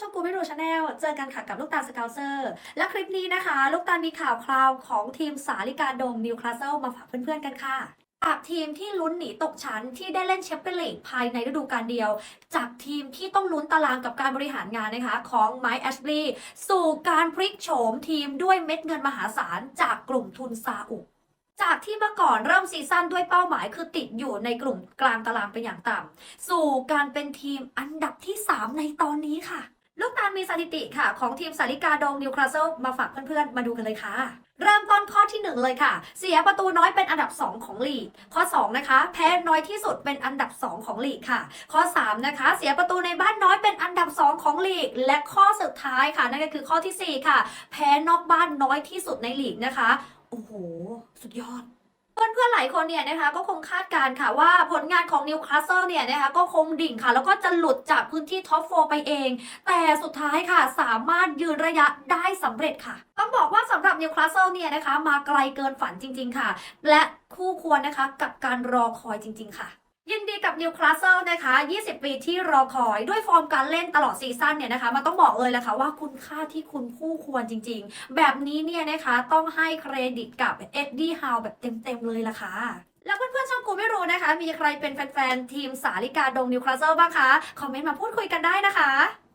ช่องกูไม่ดูชาแนลเจอกันค่ะกับลูกตาลสเกลเซอร์ และคลิปนี้นะคะ ลูกตาลมีข่าวคราวของทีมสาลิกาดงนิวคาสเซิลมาฝากเพื่อนๆกันค่ะจากทีมที่ลุ้นหนีตกชั้นที่ได้เล่นแชมเปี้ยนลีกภายในฤดูกาลเดียว จากทีมที่ต้องลุ้นตารางกับการบริหารงานนะคะ ของไมค์แอชลีย์สู่การพลิกโฉมทีมด้วยเม็ดเงินมหาศาลจากกลุ่มทุนซาอุจากที่เมื่อก่อนเริ่มซีซั่นด้วยเป้าหมายคือติดอยู่ในกลุ่มกลางตารางเป็นอย่างต่ำสู่การเป็นทีมอันดับที่ 3 ในตอนนี้ค่ะ ลูกตาลมีสถิติค่ะ ของทีมสาริกาดงนิวคาสเซิลมาฝากเพื่อนๆ มาดูกันเลยค่ะ เริ่มต้นข้อที่ 1 เลยค่ะ เสียประตูน้อยเป็นอันดับ 2 ของลีก ข้อ 2 นะคะ แพ้น้อยที่สุดเป็นอันดับ 2 ของลีกค่ะ ข้อ 3 นะคะ เสียประตูในบ้านน้อยเป็นอันดับ 2 ของลีก และข้อสุดท้ายค่ะ นั่นก็คือข้อทีสี่4 ค่ะ แพ้นอกบ้านน้อยที่สุดในลีกนะคะ โอ้โห สุดยอด เพื่อนๆหลายคนเนี่ยนะคะก็คงคาดการณ์ค่ะว่าผลงานของนิวคาสเซิลเนี่ยนะคะก็คงดิ่งค่ะ แล้วก็จะหลุดจากพื้นที่ท็อปโฟไปเอง แต่สุดท้ายค่ะสามารถยืนระยะได้สำเร็จค่ะ ต้องบอกว่าสำหรับนิวคาสเซิลเนี่ยนะคะ มาไกลเกินฝันจริง ๆค่ะ และคู่ควรนะคะกับการรอคอยจริง ๆ ค่ะ ยินดีกับนิวคลาสเซิลนะคะ 20 ปีที่รอคอยด้วยฟอร์มการเล่นตลอดซีซั่นเนี่ยนะคะ มันต้องบอกเลยแหละค่ะว่าคุณค่าที่คุณคู่ควรจริงๆ แบบนี้เนี่ยนะคะต้องให้เครดิตกับเอ็ดดี้ฮาวแบบเต็มๆเลยล่ะค่ะแล้วเพื่อนๆช่องกูไม่รู้นะคะ มีใครเป็นแฟนๆทีมสาลิกาดงนิวคลาสเซิลบ้างคะ คอมเมนต์มาพูดคุยกันได้นะคะ